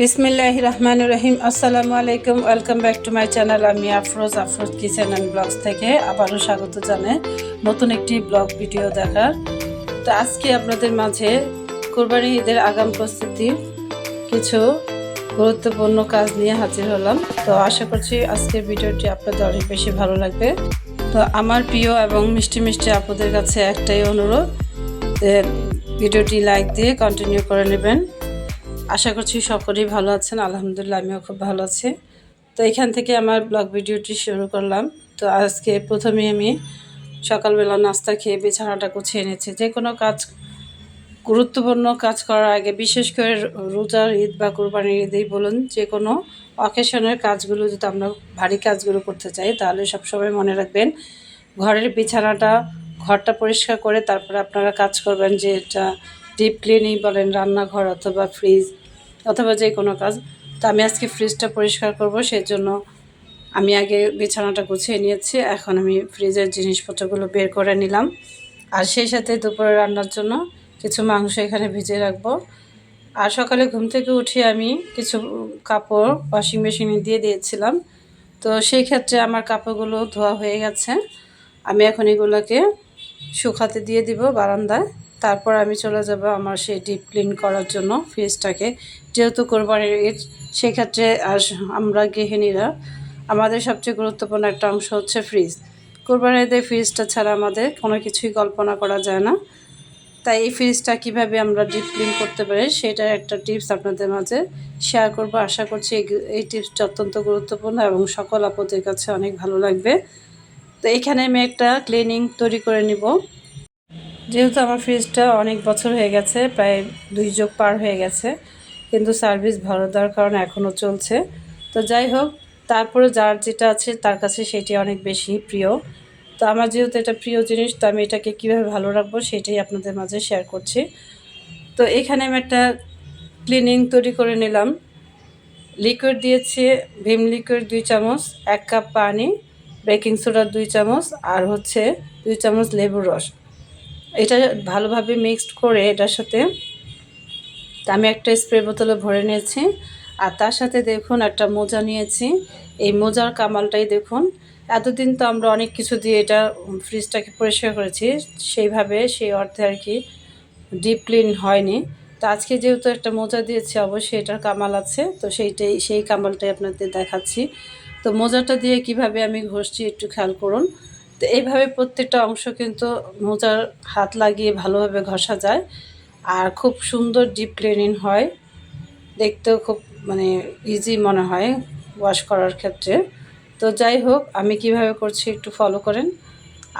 বিসমিল্লাহ রহমান রহিম। আসসালামু আলাইকুম। Welcome back to my channel আমি Afroz Afroz kitchen and blogs থেকে আবারও স্বাগত জানাই নতুন একটি ব্লগ ভিডিও দেখার। তো আজকে আপনাদের মাঝে কোরবানি ঈদের আগাম প্রস্তুতির কিছু গুরুত্বপূর্ণ কাজ নিয়ে হাজির হলাম। তো আশা করছি আজকের ভিডিওটি আপনাদের অনেক বেশি ভালো লাগবে। তো আমার প্রিয় এবং মিষ্টি মিষ্টি আপুদের কাছে একটাই অনুরোধ যে ভিডিওটি লাইক দিয়ে কন্টিনিউ করে নেবেন। আশা করছি সকলেই ভালো আছেন। আলহামদুলিল্লাহ, আমিও খুব ভালো আছি। তো এখান থেকে আমার ব্লগ ভিডিওটি শুরু করলাম। তো আজকে প্রথমে আমি সকালবেলা নাস্তা খেয়ে বিছানাটা গুছিয়ে নিয়েছি যে কোনো কাজ, গুরুত্বপূর্ণ কাজ করার আগে বিশেষ করে রোজার ঈদ বা কোরবানির ঈদেই বলুন, যে কোনো অকেশনের কাজগুলো যদি আমরা ভারী কাজগুলো করতে চাই, তাহলে সবসময় মনে রাখবেন ঘরের বিছানাটা, ঘরটা পরিষ্কার করে তারপরে আপনারা কাজ করবেন যে এটা ডিপ ক্লিনিং বলেন, রান্নাঘর অথবা ফ্রিজ অথবা যে কোনো কাজ। তো আমি আজকে ফ্রিজটা পরিষ্কার করব সেই জন্য আমি আগে বিছানাটা গুছিয়ে নিয়েছি, এখন আমি ফ্রিজের জিনিসপত্রগুলো বের করে নিলাম। আর সেই সাথে দুপুরে রান্নার জন্য কিছু মাংস এখানে ভিজিয়ে রাখব। আর সকালে ঘুম থেকে উঠে আমি কিছু কাপড় ওয়াশিং মেশিনে দিয়ে দিয়েছিলাম। তো সেই ক্ষেত্রে আমার কাপড়গুলো ধোয়া হয়ে গেছে। আমি এখন এগুলোকে শুকাতে দিয়ে দিব বারান্দায়। তারপর আমি চলে যাব আমার সেই ডিপ ক্লিন করার জন্য ফ্রিজটাকে যেহেতু কোরবানির ঈদ, সেক্ষেত্রে আমরা গৃহিণীরা, আমাদের সবচেয়ে গুরুত্বপূর্ণ একটা অংশ হচ্ছে ফ্রিজ কোরবানির ঈদে ফ্রিজটা ছাড়া আমাদের কোনো কিছুই কল্পনা করা যায় না। তাই এই ফ্রিজটা কীভাবে আমরা ডিপ ক্লিন করতে পারি, সেটার একটা টিপস আপনাদের মাঝে শেয়ার করব। আশা করছি এই টিপসটা অত্যন্ত গুরুত্বপূর্ণ এবং সকল আপদের কাছে অনেক ভালো লাগবে। তো এখানে আমি একটা ক্লিনিং তৈরি করে নিব। যেহেতু আমার ফ্রিজটা অনেক বছর হয়ে গেছে, প্রায় দুই যোগ পার হয়ে গেছে, কিন্তু সার্ভিস ভালো দেওয়ার কারণে এখনও চলছে। তো যাই হোক, তারপরে যার যেটা আছে তার কাছে সেটি অনেক বেশি প্রিয়। তো আমার যেহেতু এটা প্রিয় জিনিস, তো আমি এটাকে কীভাবে ভালো রাখব সেটাই আপনাদের মাঝে শেয়ার করছি। তো এখানে আমি একটা ক্লিনিং তৈরি করে নিলাম। লিকুইড দিয়েছি, ভিম লিকুইড দুই চামচ, এক কাপ পানি বেকিং সোডা দুই চামচ, আর হচ্ছে দুই চামচ লেবুর রস। এটা ভালোভাবে মিক্সড করে এটার সাথে আমি একটা স্প্রে বোতলে ভরে নিয়েছি। আর তার সাথে দেখুন একটা মোজা নিয়েছি। এই মোজার কামালটাই দেখুন। এতদিন তো আমরা অনেক কিছু দিয়ে এটা ফ্রিজটাকে পরিষ্কার করেছি, সেইভাবে সেই অর্থে আর কি ডিপ ক্লিন হয়নি। তো আজকে যেহেতু একটা মোজা দিয়েছি, অবশ্যই এটার কামাল আছে, তো সেইটাই, সেই কামালটাই আপনাদের দেখাচ্ছি। তো মোজাটা দিয়ে কীভাবে আমি ঘষছি একটু খেয়াল করুন। তো এইভাবে প্রত্যেকটা অংশ কিন্তু মোজার হাত লাগিয়ে ভালোভাবে ঘষা যায়। আর খুব সুন্দর ডিপ ক্লিনিং হয়। দেখতেও খুব মানে ইজি মনে হয় ওয়াশ করার ক্ষেত্রে। তো যাই হোক, আমি কীভাবে করছি একটু ফলো করেন।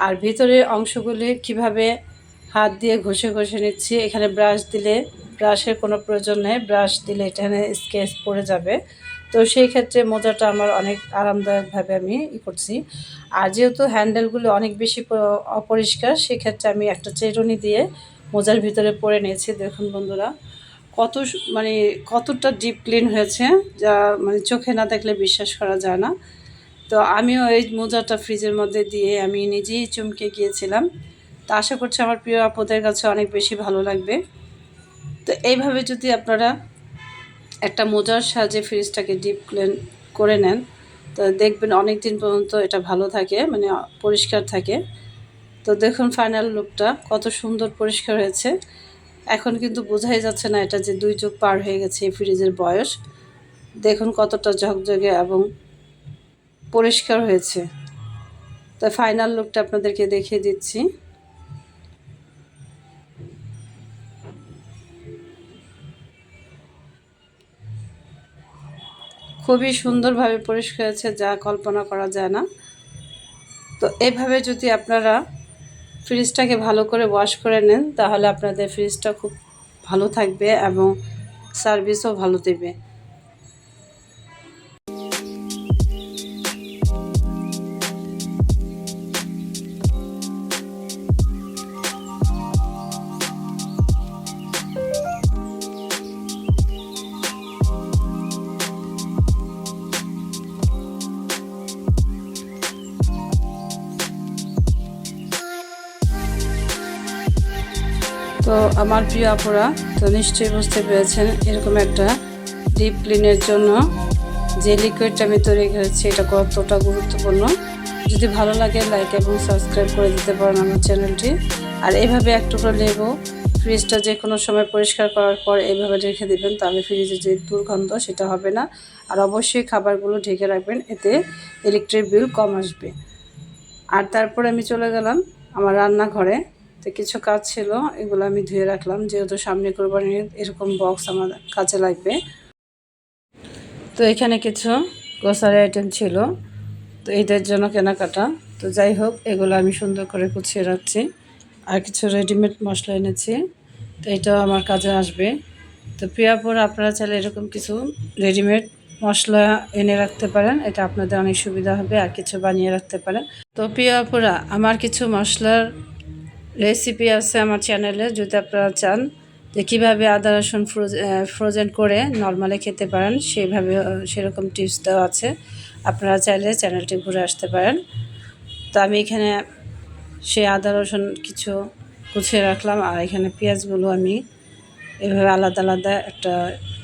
আর ভিতরের অংশগুলি কীভাবে হাত দিয়ে ঘষে ঘষে নিচ্ছি, এখানে ব্রাশ দিলে ব্রাশের কোনো প্রয়োজন নেই। ব্রাশ দিলে এখানে স্কেচ পড়ে যাবে। তো সেই ক্ষেত্রে মোজাটা আমার অনেক আরামদায়কভাবে আমি ই করছি। আর যেহেতু হ্যান্ডেলগুলো অনেক বেশি অপরিষ্কার, সেক্ষেত্রে আমি একটা চেরুনি দিয়ে মোজার ভিতরে পরে নিয়েছি। দেখুন বন্ধুরা, কত মানে কতটা ডিপ ক্লিন হয়েছে, যা মানে চোখে না দেখলে বিশ্বাস করা যায় না। তো আমিও এই মোজাটা ফ্রিজের মধ্যে দিয়ে আমি নিজেই চমকে গিয়েছিলাম। তো আশা করছি আমার প্রিয় আপদের কাছে অনেক বেশি ভালো লাগবে। তো এইভাবে যদি আপনারা একটা মোজার সাহায্যে ফ্রিজটাকে ডিপ ক্লিন করে নেন। তো দেখবেন অনেক দিন পর্যন্ত এটা ভালো থাকে মানে পরিষ্কার থাকে। তো দেখুন ফাইনাল লুকটা, কত সুন্দর পরিষ্কার হয়েছে। এখন কিন্তু বোঝাই যাচ্ছে না এটা যে দুই যুগ পার হয়ে গেছে এই ফ্রিজের বয়স। দেখুন কতটা ঝকঝকে এবং পরিষ্কার হয়েছে। তো ফাইনাল লুকটা আপনাদেরকে দেখিয়ে দিচ্ছি। খুবই সুন্দরভাবে পরিষ্কার হয়েছে যা কল্পনা করা যায় না। তো এভাবে যদি আপনারা ফ্রিজটাকে ভালো করে ওয়াশ করে নেন, তাহলে আপনাদের ফ্রিজটা খুব ভালো থাকবে এবং সার্ভিসও ভালো দেবে। তো আমার প্রিয় আপুরা, তো নিশ্চয়ই বুঝতে পেরেছেন এরকম একটা ডিপ ক্লিনের জন্য যে লিকুইডটা আমি তৈরি করেছি, এটা কতটা গুরুত্বপূর্ণ। যদি ভালো লাগে লাইক এবং সাবস্ক্রাইব করে দিতে পারেন আমার চ্যানেলটি। আর এইভাবে এক টুকরো লেবু ফ্রিজটা যে কোনো সময় পরিষ্কার করার পর এইভাবে রেখে দিবেন, তাহলে ফ্রিজে যে দুর্গন্ধ, সেটা হবে না। আর অবশ্যই খাবারগুলো ঢেকে রাখবেন, এতে ইলেকট্রিক বিল কম আসবে। আর তারপরে আমি চলে গেলাম আমার রান্নাঘরে। তো কিছু কাজ ছিল, এগুলো আমি ধুয়ে রাখলাম, যেহেতু সামনে কোরবানির এরকম বক্স আমার কাজে লাগবে। তো এখানে কিছু গ্রসারি আইটেম ছিল, তো এদের জন্য কেনাকাটা। তো যাই হোক, এগুলো আমি সুন্দর করে গুছিয়ে রাখছি। আর কিছু রেডিমেড মশলা এনেছি, তো এটাও আমার কাজে আসবে। তো প্রিয়াপুর, আপনারা চাইলে এরকম কিছু রেডিমেড মশলা এনে রাখতে পারেন, এটা আপনাদের অনেক সুবিধা হবে, আর কিছু বানিয়ে রাখতে পারেন। তো প্রিয়াপুরা, আমার কিছু মশলার রেসিপি আছে আমার চ্যানেলে যদি আপনারা চান যে কীভাবে আদা, রসুন ফ্রোজেন করে নর্মালে খেতে পারেন, সেভাবে সেরকম টিপস দেওয়া আছে। আপনারা চাইলে চ্যানেলটি ঘুরে আসতে পারেন। তো আমি এখানে সে আদা, রসুন কিছু গুছিয়ে রাখলাম, আর এখানে পেঁয়াজগুলো আমি এভাবে আলাদা আলাদা একটা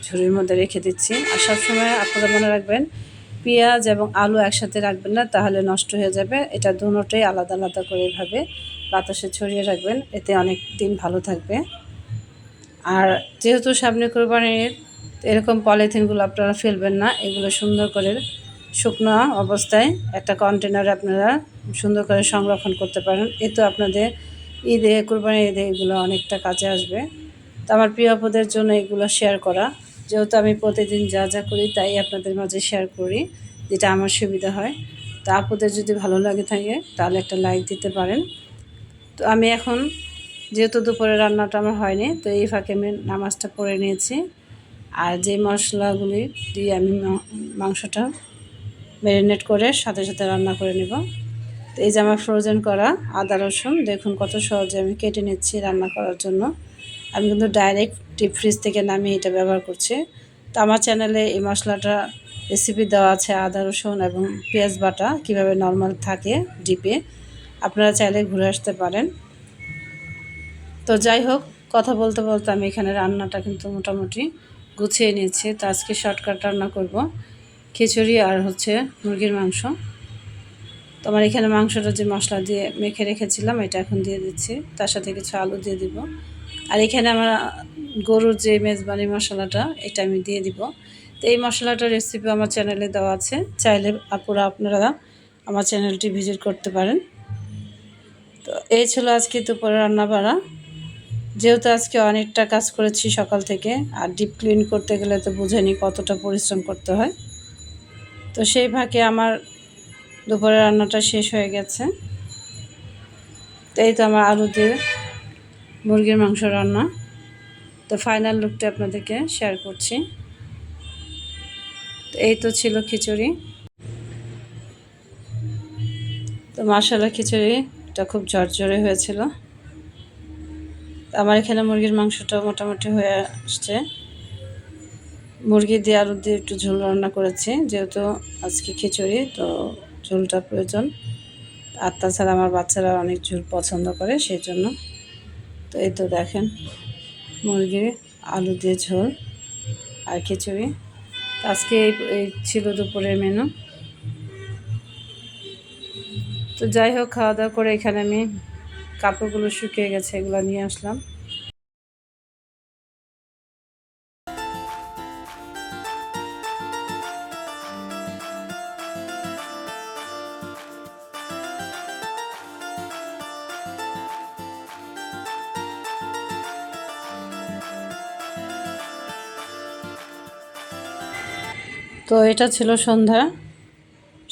ঝুড়ির মধ্যে রেখে দিচ্ছি। আর সবসময় আপনারা মনে রাখবেন, পেঁয়াজ এবং আলু একসাথে রাখবেন না, তাহলে নষ্ট হয়ে যাবে। এটা দুটোই আলাদা আলাদা করে এভাবে বাতাসে ছড়িয়ে রাখবেন। এতে অনেক দিন ভালো থাকবে। আর যেহেতু সামনে কোরবানির এরকম পলিথিনগুলো আপনারা ফেলবেন না, এগুলো সুন্দর করে শুকনো অবস্থায় একটা কন্টেনারে আপনারা সুন্দর করে সংরক্ষণ করতে পারেন। এতে আপনাদের ঈদে, কোরবানির ঈদে এগুলো অনেকটা কাজে আসবে। তো আমার প্রিয় আপদের জন্য এগুলো শেয়ার করা। যেহেতু আমি প্রতিদিন যা যা করি তাই আপনাদের মাঝে শেয়ার করি, যেটা আমার সুবিধা হয়। তা আপুদের যদি ভালো লাগে থাকে, তাহলে একটা লাইক দিতে পারেন। তো আমি এখন, যেহেতু দুপুরে রান্নাটা আমার হয়নি, তো এই ফাঁকে আমি নামাজটা পড়ে নিয়েছি। আর যে মশলাগুলি দিয়ে আমি মাংসটা ম্যারিনেট করে সাথে সাথে রান্না করে নেব। তো এই যে আমার ফ্রোজেন করা আদা, রসুন, দেখুন কত সহজে আমি কেটে নিচ্ছি রান্না করার জন্য। আমি কিন্তু ডাইরেক্ট ডিপ ফ্রিজ থেকে নামিয়ে এটা ব্যবহার করছি। তো আমার চ্যানেলে এই মশলাটা রেসিপি দেওয়া আছে আদা, রসুন এবং পেঁয়াজ বাটা, কীভাবে নর্মাল থাকে ডিপে। আপনারা চাইলে ঘুরে আসতে পারেন। তো যাই হোক, কথা বলতে বলতে আমি এখানে রান্নাটা কিন্তু মোটামুটি গুছিয়ে নিয়েছি। তো আজকে শর্টকাট রান্না করব, খিচুড়ি আর হচ্ছে মুরগির মাংস। তো আমার এখানে মাংসটা যে মশলা দিয়ে মেখে রেখেছিলাম, এটা এখন দিয়ে দিচ্ছি। তার সাথে কিছু আলু দিয়ে দিব। আর এখানে আমার গরুর যে মেজবানি মশলাটা, এটা আমি দিয়ে দিব। তো এই মশলাটার রেসিপি আমার চ্যানেলে দেওয়া আছে। চাইলে আপুরা, আপনারা আমার চ্যানেলটি ভিজিট করতে পারেন। তো এই ছিল আজকে দুপুরে রান্না বাড়া যেহেতু আজকে অনেকটা কাজ করেছি সকাল থেকে, আর ডিপ ক্লিন করতে গেলে তো বুঝেনি কতটা পরিশ্রম করতে হয়। তো সেই ভাগে আমার দুপুরে রান্নাটা শেষ হয়ে গেছে। তো এই তো আমার আলু দিয়ে মুরগির মাংস রান্না। তো ফাইনাল লুকটা আপনাদেরকে শেয়ার করছি। তো এই তো ছিল খিচুড়ি। তো মাসালা খিচুড়িটা খুব ঝরঝরে হয়েছিল। আমার এখানে মুরগির মাংসটা মোটামুটি হয়ে আসছে। মুরগি দিয়ে আলু দিয়ে একটু ঝোল রান্না করেছি, যেহেতু আজকে খিচুড়ি, তো ঝোলটা প্রয়োজন। আর তাছাড়া আমার বাচ্চারা অনেক ঝোল পছন্দ করে সেই জন্য তো এই তো দেখেন, মুরগির আলু দিয়ে ঝোল আর খিচুড়ি। আজকে এই ছিল দুপুরের মেনু তো যাই হোক খাওয়া দাওয়া করে এখানে আমি কাপড়গুলো শুকিয়ে গেছে, এগুলো নিয়ে আসলাম। তো এটা ছিল সন্ধ্যা।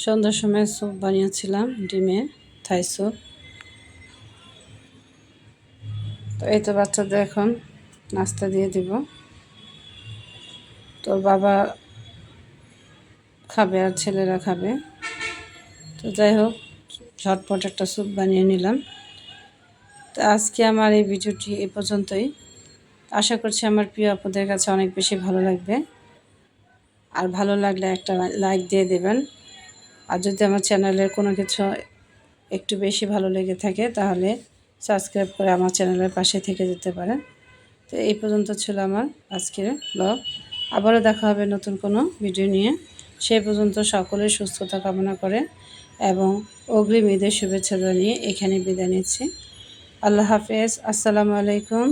সন্ধ্যার সময় স্যুপ বানিয়েছিলাম, ডিমে, থাই স্যুপ। তো এই তো বাচ্চাদের এখন নাস্তা দিয়ে দিব। তোর বাবা খাবে আর ছেলেরা খাবে। তো যাই হোক, ঝটপট একটা স্যুপ বানিয়ে নিলাম। তো আজকে আমার এই ভিডিওটি এ পর্যন্তই। আশা করছি আমার প্রিয় আপনাদের কাছে অনেক বেশি ভালো লাগবে। আর ভালো লাগলে একটা লাইক দিয়ে দেবেন। আর যদি আমার চ্যানেলের কোনো কিছু একটু বেশি ভালো লেগে থাকে, তাহলে সাবস্ক্রাইব করে আমার চ্যানেলের পাশে থেকে যেতে পারেন। তো এই পর্যন্ত ছিল আমার আজকের ব্লগ। আবারও দেখা হবে নতুন কোনো ভিডিও নিয়ে। সেই পর্যন্ত সকলের সুস্থতা কামনা করে এবং অগ্রিম ঈদের শুভেচ্ছা জানিয়ে এখানে বিদায় নিচ্ছি। আল্লাহ হাফেজ। আসসালামু আলাইকুম।